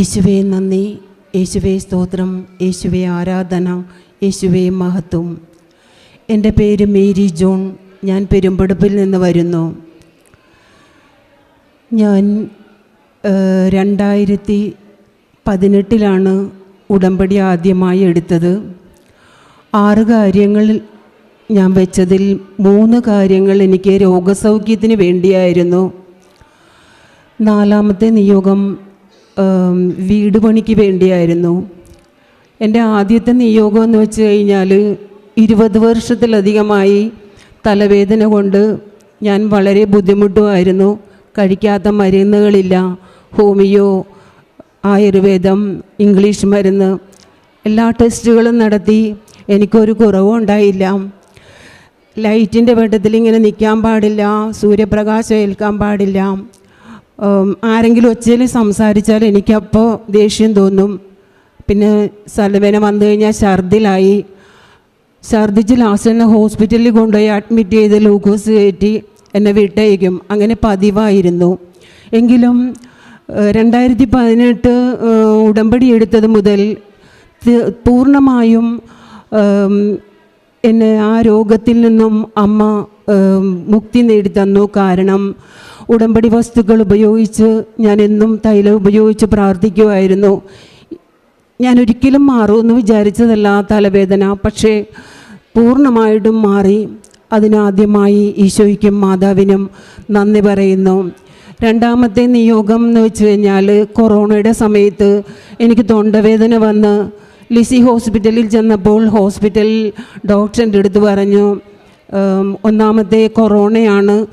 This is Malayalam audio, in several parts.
യേശുവേ നന്ദി. യേശുവേ സ്തോത്രം. യേശുവേ ആരാധന. യേശുവേ മഹത്വം. എന്റെ പേര് മേരി ജോൺ. ഞാൻ പെരുമ്പടുപ്പിൽ നിന്ന് വരുന്നു. ഞാൻ രണ്ടായിരത്തി പതിനെട്ടിലാണ് ഉടമ്പടി ആദ്യമായി എടുത്തത്. ആറ് കാര്യങ്ങൾ ഞാൻ വെച്ചതിൽ മൂന്ന് കാര്യങ്ങൾ എനിക്ക് രോഗസൗഖ്യത്തിന് വേണ്ടിയായിരുന്നു. നാലാമത്തെ നിയോഗം വീട് പണിക്ക് വേണ്ടിയായിരുന്നു. എന്റെ ആദ്യത്തെ നിയോഗം എന്ന് വെച്ച് കഴിഞ്ഞാൽ ഇരുപത് വർഷത്തിലധികമായി തലവേദന കൊണ്ട് ഞാൻ വളരെ ബുദ്ധിമുട്ടുമായിരുന്നു. കഴിക്കാത്ത മരുന്നുകളില്ല. ഹോമിയോ ആയുർവേദം ഇംഗ്ലീഷ് മരുന്ന് എല്ലാ ടെസ്റ്റുകളും നടത്തി എനിക്കൊരു കുറവും ഉണ്ടായില്ല. ലൈറ്റിന്റെ വെട്ടത്തിൽ ഇങ്ങനെ നിൽക്കാൻ പാടില്ല സൂര്യപ്രകാശം ഏൽക്കാൻ പാടില്ല. ആരെങ്കിലും ഒച്ചയിൽ സംസാരിച്ചാൽ എനിക്കപ്പോൾ ദേഷ്യം തോന്നും. പിന്നെ സലവേന വന്നു കഴിഞ്ഞാൽ ഛർദിലായി. ഛർദിച്ച് ലാസ്റ്റ് എന്നെ ഹോസ്പിറ്റലിൽ കൊണ്ടുപോയി അഡ്മിറ്റ് ചെയ്ത് ലൂക്കോസ് കയറ്റി എന്നെ വിട്ടയക്കും. അങ്ങനെ പതിവായിരുന്നു. എങ്കിലും രണ്ടായിരത്തി പതിനെട്ട് ഉടമ്പടി എടുത്തത് മുതൽ പൂർണമായും എന്നെ ആ രോഗത്തിൽ നിന്നും അമ്മ മുക്തി നേടിത്തന്നു. കാരണം ഉടമ്പടി വസ്തുക്കൾ ഉപയോഗിച്ച് ഞാൻ എന്നും തൈലം ഉപയോഗിച്ച് പ്രാർത്ഥിക്കുമായിരുന്നു ഞാൻ ഒരിക്കലും മാറുമെന്ന് വിചാരിച്ചതല്ല തലവേദന. പക്ഷേ പൂർണമായിട്ടും മാറി അതിനാദ്യമായി ഈശോയ്ക്കും മാതാവിനും നന്ദി പറയുന്നു. രണ്ടാമത്തെ നിയോഗം എന്ന് വെച്ച് കഴിഞ്ഞാൽ കൊറോണയുടെ സമയത്ത് എനിക്ക് തൊണ്ടവേദന വന്ന് ലിസി ഹോസ്പിറ്റലിൽ ചെന്നപ്പോൾ ഹോസ്പിറ്റലിൽ ഡോക്ടറിന്റെ അടുത്ത് പറഞ്ഞു "ഉം, ഒന്നാമത്തെ കൊറോണയാണ്.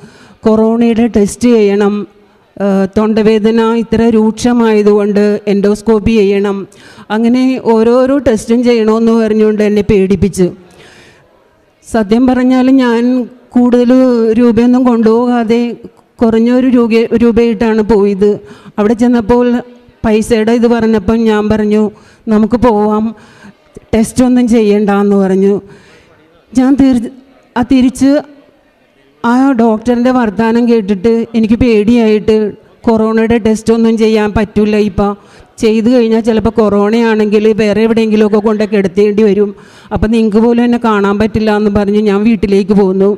കൊറോണയുടെ ടെസ്റ്റ് ചെയ്യണം. തൊണ്ടവേദന ഇത്ര രൂക്ഷമായതുകൊണ്ട് എൻഡോസ്കോപ്പി ചെയ്യണം. അങ്ങനെ ഓരോരോ ടെസ്റ്റും ചെയ്യണമെന്ന് പറഞ്ഞുകൊണ്ട് എന്നെ പേടിപ്പിച്ചു. സത്യം പറഞ്ഞാൽ ഞാൻ കൂടുതൽ രൂപയൊന്നും കൊണ്ടുപോകാതെ കുറഞ്ഞൊരു രൂപ രൂപയിട്ടാണ് പോയത്. അവിടെ ചെന്നപ്പോൾ പൈസയുടെ ഇത് പറഞ്ഞപ്പം ഞാൻ പറഞ്ഞു നമുക്ക് പോവാം. ടെസ്റ്റൊന്നും ചെയ്യണ്ട എന്ന് പറഞ്ഞു. ഞാൻ തീർ ആ തിരിച്ച് ആ ഡോക്ടറിന്റെ വർത്തമാനം കേട്ടിട്ട് എനിക്ക് പേടിയായിട്ട് കൊറോണയുടെ ടെസ്റ്റ് ഒന്നും ചെയ്യാൻ പറ്റില്ല ഇപ്പം. ചെയ്തു കഴിഞ്ഞാൽ ചിലപ്പോൾ കൊറോണയാണെങ്കിൽ വേറെ എവിടെയെങ്കിലുമൊക്കെ കൊണ്ടൊക്കെ എടുത്തേണ്ടി വരും. അപ്പം നിങ്ങൾക്ക് പോലും എന്നെ കാണാൻ പറ്റില്ല എന്ന് പറഞ്ഞ് ഞാൻ വീട്ടിലേക്ക് പോകുന്നു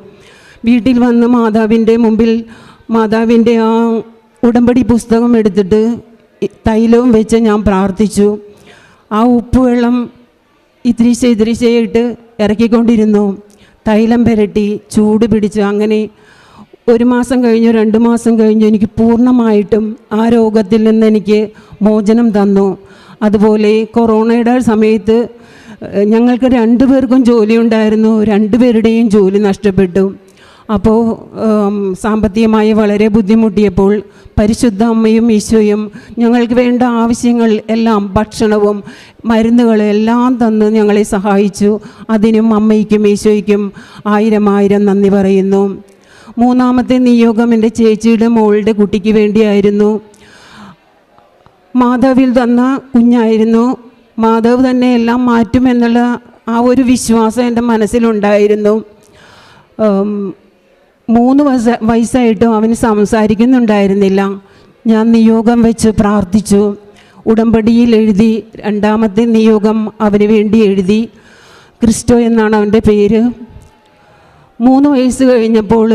വീട്ടിൽ വന്ന് മാതാവിന്റെ മുമ്പിൽ മാതാവിന്റെ ആ ഉടമ്പടി പുസ്തകം എടുത്തിട്ട് തൈലവും വെച്ച് ഞാൻ പ്രാർത്ഥിച്ചു. ആ ഉപ്പുവെള്ളം ഇത്തിരിശ ഇത്തിരിശയായിട്ട് ഇറക്കിക്കൊണ്ടിരുന്നു. തൈലം പുരട്ടി ചൂട് പിടിച്ച് അങ്ങനെ ഒരു മാസം കഴിഞ്ഞു രണ്ട് മാസം കഴിഞ്ഞു എനിക്ക് പൂർണമായിട്ടും ആ രോഗത്തിൽ നിന്ന് എനിക്ക് മോചനം തന്നു. അതുപോലെ കൊറോണയുടെ സമയത്ത് ഞങ്ങൾക്ക് ഞങ്ങൾക്ക് രണ്ടുപേർക്കും ജോലി ഉണ്ടായിരുന്നു. രണ്ടുപേരുടെയും ജോലി നഷ്ടപ്പെട്ടു. അപ്പോൾ സാമ്പത്തികമായി വളരെ ബുദ്ധിമുട്ടിയപ്പോൾ പരിശുദ്ധ അമ്മയും ഈശോയും ഞങ്ങൾക്ക് വേണ്ട ആവശ്യങ്ങൾ എല്ലാം ഭക്ഷണവും മരുന്നുകളും എല്ലാം തന്ന് ഞങ്ങളെ സഹായിച്ചു. അതിനും അമ്മയ്ക്കും ഈശോയ്ക്കും ആയിരം ആയിരം നന്ദി പറയുന്നു. മൂന്നാമത്തെ നിയോഗം എന്റെ ചേച്ചിയുടെ മോളുടെ കുട്ടിക്ക് വേണ്ടിയായിരുന്നു. മാധവിൽ തന്ന കുഞ്ഞായിരുന്നു. മാധവ് തന്നെ എല്ലാം മാറ്റുമെന്നുള്ള ആ ഒരു വിശ്വാസം എന്റെ മനസ്സിലുണ്ടായിരുന്നു. മൂന്ന് വയസ്സ വയസ്സായിട്ടും അവന് സംസാരിക്കുന്നുണ്ടായിരുന്നില്ല. ഞാൻ നിയോഗം വെച്ച് പ്രാർത്ഥിച്ചു. ഉടമ്പടിയിൽ എഴുതി രണ്ടാമത്തെ നിയോഗം അവന് വേണ്ടി എഴുതി. ക്രിസ്റ്റോ എന്നാണ് അവന്റെ പേര്. മൂന്ന് വയസ്സ് കഴിഞ്ഞപ്പോൾ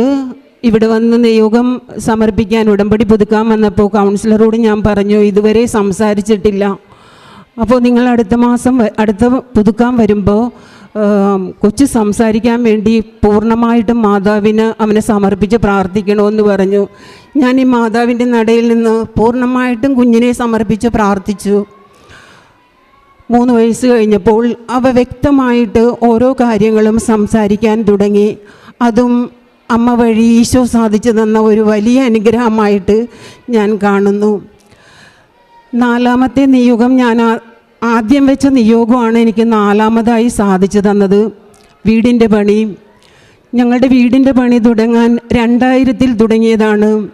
ഇവിടെ വന്ന് നിയോഗം സമർപ്പിക്കാൻ ഉടമ്പടി പുതുക്കാൻ വന്നപ്പോൾ കൗൺസിലറോട് ഞാൻ പറഞ്ഞു ഇതുവരെ സംസാരിച്ചിട്ടില്ല. അപ്പോൾ നിങ്ങൾ അടുത്ത മാസം അടുത്ത പുതുക്കാൻ വരുമ്പോൾ കൊച്ചു സംസാരിക്കാൻ വേണ്ടി പൂർണമായിട്ടും മാതാവിന് അവനെ സമർപ്പിച്ച് പ്രാർത്ഥിക്കണമെന്ന് പറഞ്ഞു. ഞാൻ ഈ മാതാവിന്റെ നടയിൽ നിന്ന് പൂർണമായിട്ടും കുഞ്ഞിനെ സമർപ്പിച്ച് പ്രാർത്ഥിച്ചു. മൂന്ന് വയസ്സ് കഴിഞ്ഞപ്പോൾ അവ വ്യക്തമായിട്ട് ഓരോ കാര്യങ്ങളും സംസാരിക്കാൻ തുടങ്ങി. അതും അമ്മ വഴി ഈശോ സാധിച്ചു തന്ന ഒരു വലിയ അനുഗ്രഹമായിട്ട് ഞാൻ കാണുന്നു. നാലാമത്തെ നിയോഗം ഞാൻ ആദ്യം വെച്ച നിയോഗമാണ് എനിക്ക് നാലാമതായി സാധിച്ചു തന്നത്. വീടിന്റെ പണി. ഞങ്ങളുടെ വീടിന്റെ പണി തുടങ്ങാൻ രണ്ടായിരത്തിൽ തുടങ്ങിയതാണ്.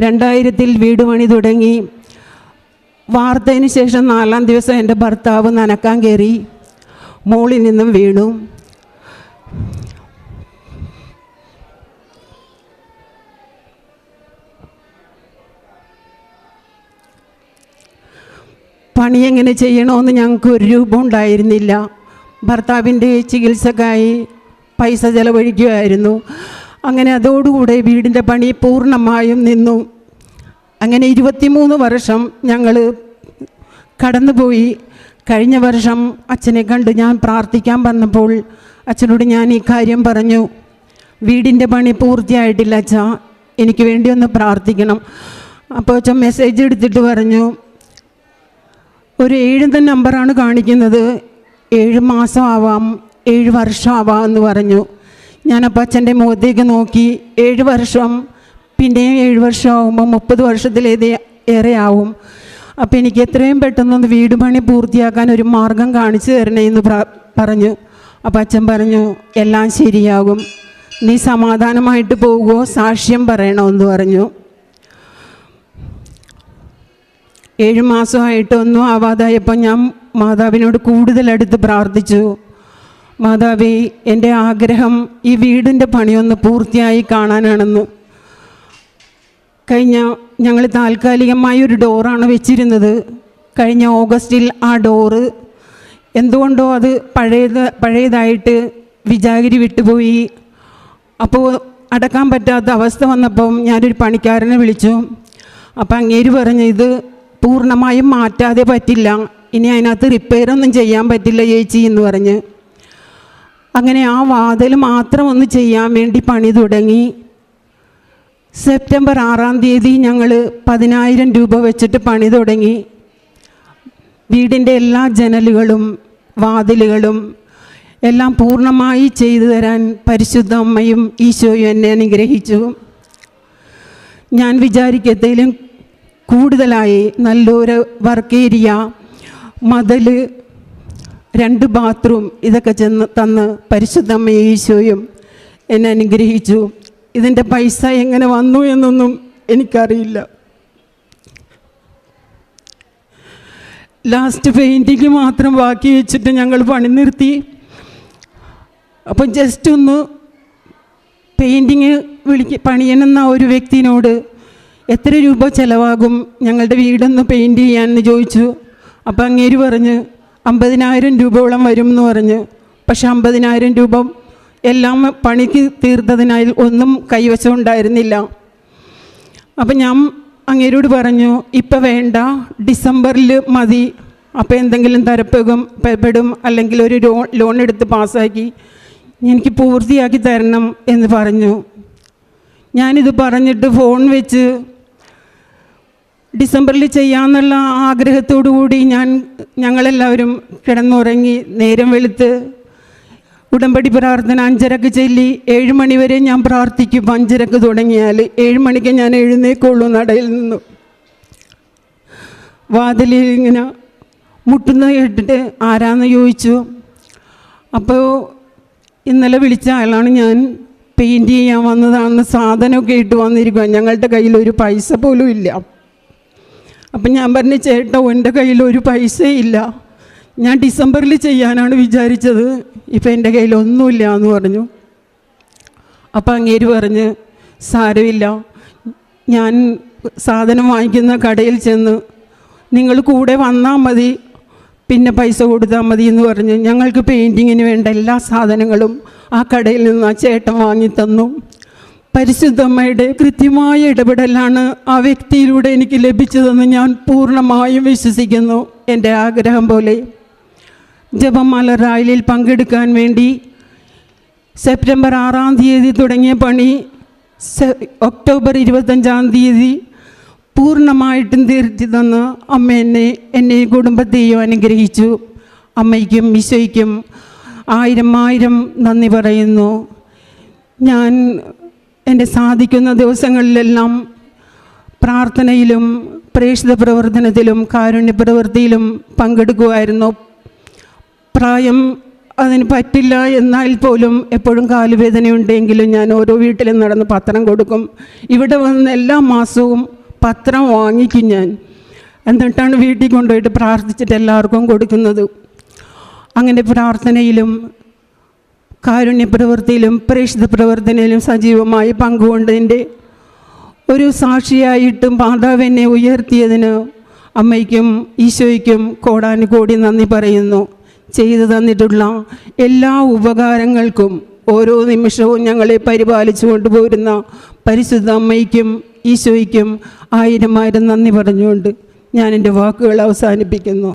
രണ്ടായിരത്തിൽ വീട് പണി തുടങ്ങി. വാർത്തതിന് ശേഷം നാലാം ദിവസം എന്റെ ഭർത്താവ് നനക്കാൻ കയറി. മോളിൽ നിന്നും വീണു. പണി എങ്ങനെ ചെയ്യണമെന്ന് ഞങ്ങൾക്ക് ഒരു രൂപം ഉണ്ടായിരുന്നില്ല. ഭർത്താവിന്റെ ചികിത്സക്കായി പൈസ ചെലവഴിക്കുമായിരുന്നു. അങ്ങനെ അതോടുകൂടെ വീടിന്റെ പണി പൂർണമായും നിന്നു. അങ്ങനെ ഇരുപത്തിമൂന്ന് വർഷം ഞങ്ങൾ കടന്നുപോയി. കഴിഞ്ഞ വർഷം അച്ഛനെ കണ്ട് ഞാൻ പ്രാർത്ഥിക്കാൻ വന്നപ്പോൾ അച്ഛനോട് ഞാൻ ഈ കാര്യം പറഞ്ഞു. വീടിന്റെ പണി പൂർത്തിയായിട്ടില്ല അച്ഛ എനിക്ക് വേണ്ടി ഒന്ന് പ്രാർത്ഥിക്കണം. അപ്പോൾ അച്ഛൻ മെസ്സേജ് എടുത്തിട്ട് പറഞ്ഞു ഒരു ഏഴിന്റെ നമ്പറാണ് കാണിക്കുന്നത്. ഏഴ് മാസമാവാം ഏഴ് വർഷമാവാം എന്ന് പറഞ്ഞു. ഞാനപ്പോൾ അച്ഛന്റെ മുഖത്തേക്ക് നോക്കി. ഏഴ് വർഷം പിന്നെയും ഏഴ് വർഷം ആകുമ്പോൾ മുപ്പത് വർഷത്തിലേത് ആവും അപ്പോൾ എനിക്ക് എത്രയും പെട്ടെന്നൊന്ന് വീട് പണി പൂർത്തിയാക്കാൻ ഒരു മാർഗം കാണിച്ചു തരണേ എന്ന് പറഞ്ഞു. അപ്പം അച്ഛൻ പറഞ്ഞു എല്ലാം ശരിയാകും. നീ സമാധാനമായിട്ട് പോകുമോ സാക്ഷ്യം പറയണമെന്ന് പറഞ്ഞു. ഏഴ് മാസമായിട്ടൊന്നും ആവാതായപ്പോൾ ഞാൻ മാതാവിനോട് കൂടുതൽ അടുത്ത് പ്രാർത്ഥിച്ചു. മാതാവേ എന്റെ ആഗ്രഹം ഈ വീടിന്റെ പണിയൊന്ന് പൂർത്തിയായി കാണാനാണെന്ന്. കഴിഞ്ഞ ഞങ്ങൾ താൽക്കാലികമായി ഒരു ഡോറാണ് വെച്ചിരുന്നത്. കഴിഞ്ഞ ഓഗസ്റ്റിൽ ആ ഡോറ് എന്തുകൊണ്ടോ അത് പഴയത് പഴയതായിട്ട് വിജാഗിരി വിട്ടുപോയി. അപ്പോൾ അടക്കാൻ പറ്റാത്ത അവസ്ഥ വന്നപ്പം ഞാനൊരു പണിക്കാരനെ വിളിച്ചു. അപ്പം അങ്ങേര് പറഞ്ഞു ഇത് പൂർണമായും മാറ്റാതെ പറ്റില്ല. ഇനി അതിനകത്ത് റിപ്പയർ ഒന്നും ചെയ്യാൻ പറ്റില്ല ചേച്ചി എന്ന് പറഞ്ഞ്. അങ്ങനെ ആ വാതിൽ മാത്രം ഒന്ന് ചെയ്യാൻ വേണ്ടി പണി തുടങ്ങി. സെപ്റ്റംബർ ആറാം തീയതി ഞങ്ങൾ പതിനായിരം രൂപ വെച്ചിട്ട് പണി തുടങ്ങി. വീടിന്റെ എല്ലാ ജനലുകളും വാതിലുകളും എല്ലാം പൂർണമായി ചെയ്തു തരാൻ പരിശുദ്ധ അമ്മയും ഈശോയും എന്നെ അനുഗ്രഹിച്ചു. ഞാൻ വിചാരിക്കത്തേലും കൂടുതലായി നല്ലൊരു വർക്ക് ഏരിയ മതൽ രണ്ട് ബാത്റൂം ഇതൊക്കെ ചെന്ന് തന്ന് പരിശുദ്ധമ്മ ഈശോയും എന്നെ അനുഗ്രഹിച്ചു. ഇതിന്റെ പൈസ എങ്ങനെ വന്നു എന്നൊന്നും എനിക്കറിയില്ല. ലാസ്റ്റ് പെയിന്റിങ് മാത്രം ബാക്കി വെച്ചിട്ട് ഞങ്ങൾ പണി നിർത്തി. അപ്പം ജസ്റ്റ് ഒന്ന് പെയിന്റിങ് വിളിക്ക പണിയണമെന്ന ഒരു വ്യക്തിനോട് എത്ര രൂപ ചിലവാകും ഞങ്ങളുടെ വീടൊന്ന് പെയിന്റ് ചെയ്യാമെന്ന് ചോദിച്ചു. അപ്പോൾ അങ്ങേര് പറഞ്ഞ് അമ്പതിനായിരം രൂപയോളം വരും എന്ന് പറഞ്ഞ്. പക്ഷെ അമ്പതിനായിരം രൂപ എല്ലാം പണിക്ക് തീർത്തതിനാൽ ഒന്നും കൈവശം ഉണ്ടായിരുന്നില്ല അപ്പം ഞാൻ അങ്ങേരോട് പറഞ്ഞു ഇപ്പം വേണ്ട ഡിസംബറിൽ മതി. അപ്പോൾ എന്തെങ്കിലും തരപ്പെടും പെടും അല്ലെങ്കിൽ ഒരു ലോൺ ലോൺ എടുത്ത് പാസ്സാക്കി എനിക്ക് പൂർത്തിയാക്കി തരണം എന്ന് പറഞ്ഞു. ഞാനിത് പറഞ്ഞിട്ട് ഫോൺ വെച്ച് ഡിസംബറിൽ ചെയ്യാമെന്നുള്ള ആഗ്രഹത്തോടു കൂടി ഞാൻ ഞങ്ങളെല്ലാവരും കിടന്നുറങ്ങി നേരം വെളുത്ത് ഉടമ്പടി പ്രാർത്ഥന അഞ്ചരക്ക് ചൊല്ലി ഏഴ് മണി വരെ ഞാൻ പ്രാർത്ഥിക്കും. അഞ്ചരക്ക് തുടങ്ങിയാൽ ഏഴ് മണിക്ക് ഞാൻ എഴുന്നേക്കുള്ളൂ നടയിൽ നിന്നു. വാതിലിൽ ഇങ്ങനെ മുട്ടുന്ന കേട്ടിട്ട് ആരാന്ന് ചോദിച്ചു. അപ്പോൾ ഇന്നലെ വിളിച്ച ആളാണ് ഞാൻ. പെയിന്റ് ചെയ്യാൻ വന്നതാണെന്ന് സാധനമൊക്കെ ഇട്ട് വന്നിരിക്കുക ഞങ്ങളുടെ കയ്യിൽ ഒരു പൈസ പോലും ഇല്ല. അപ്പം ഞാൻ പറഞ്ഞു ചേട്ടാ എന്റെ കയ്യിൽ ഒരു പൈസയില്ല. ഞാൻ ഡിസംബറിൽ ചെയ്യാനാണ് വിചാരിച്ചത്. ഇപ്പം എന്റെ കയ്യിൽ ഒന്നുമില്ല എന്ന് പറഞ്ഞു. അപ്പം അങ്ങേര് പറഞ്ഞ് സാരമില്ല. ഞാൻ സാധനം വാങ്ങിക്കുന്ന കടയിൽ ചെന്ന് നിങ്ങൾ കൂടെ വന്നാൽ മതി. പിന്നെ പൈസ കൊടുത്താൽ മതി എന്ന് പറഞ്ഞ് ഞങ്ങൾക്ക് പെയിന്റിങ്ങിന് വേണ്ട എല്ലാ സാധനങ്ങളും ആ കടയിൽ നിന്ന് ആ ചേട്ടൻ വാങ്ങി തന്നു. പരിശുദ്ധമ്മയുടെ കൃത്യമായ ഇടപെടലാണ് ആ വ്യക്തിയിലൂടെ എനിക്ക് ലഭിച്ചതെന്ന് ഞാൻ പൂർണമായും വിശ്വസിക്കുന്നു. എന്റെ ആഗ്രഹം പോലെ ജപമാല റാലിയിൽ പങ്കെടുക്കാൻ വേണ്ടി സെപ്റ്റംബർ ആറാം തീയതി തുടങ്ങിയ പണി ഒക്ടോബർ ഇരുപത്തഞ്ചാം തീയതി പൂർണമായിട്ടും തീർത്തി തന്ന് അമ്മ എന്നെ എന്നെ കുടുംബത്തെയും അനുഗ്രഹിച്ചു. അമ്മയ്ക്കും ഈശോയ്ക്കും ആയിരം ആയിരം നന്ദി പറയുന്നു. ഞാൻ എന്റെ സാധിക്കുന്ന ദിവസങ്ങളിലെല്ലാം പ്രാർത്ഥനയിലും പ്രേക്ഷിത പ്രവർത്തനത്തിലും കാരുണ്യ പ്രവൃത്തിയിലും പങ്കെടുക്കുമായിരുന്നു പ്രായം അതിന് പറ്റില്ല എന്നാൽ പോലും എപ്പോഴും കാലുവേദനയുണ്ടെങ്കിലും ഞാൻ ഓരോ വീട്ടിലും നടന്ന് പത്രം കൊടുക്കും. ഇവിടെ വന്ന് എല്ലാ മാസവും പത്രം വാങ്ങിക്കും ഞാൻ. എന്നിട്ടാണ് വീട്ടിൽ കൊണ്ടുപോയിട്ട് പ്രാർത്ഥിച്ചിട്ട് എല്ലാവർക്കും കൊടുക്കുന്നത്. അങ്ങനെ പ്രാർത്ഥനയിലും കാരുണ്യ പ്രവൃത്തിയിലും പ്രേക്ഷിത പ്രവർത്തനയിലും സജീവമായി പങ്കുകൊണ്ടതിന്റെ ഒരു സാക്ഷിയായിട്ടും മാതാവ് എന്നെ ഉയർത്തിയതിന് അമ്മയ്ക്കും ഈശോയ്ക്കും കോടാനുകോടി നന്ദി പറയുന്നു. ചെയ്തു തന്നിട്ടുള്ള എല്ലാ ഉപകാരങ്ങൾക്കും ഓരോ നിമിഷവും ഞങ്ങളെ പരിപാലിച്ചു കൊണ്ടുപോരുന്ന പരിശുദ്ധ അമ്മയ്ക്കും ഈശോയ്ക്കും ആയിരം ആയിരം നന്ദി പറഞ്ഞുകൊണ്ട് ഞാൻ എന്റെ വാക്കുകൾ അവസാനിപ്പിക്കുന്നു.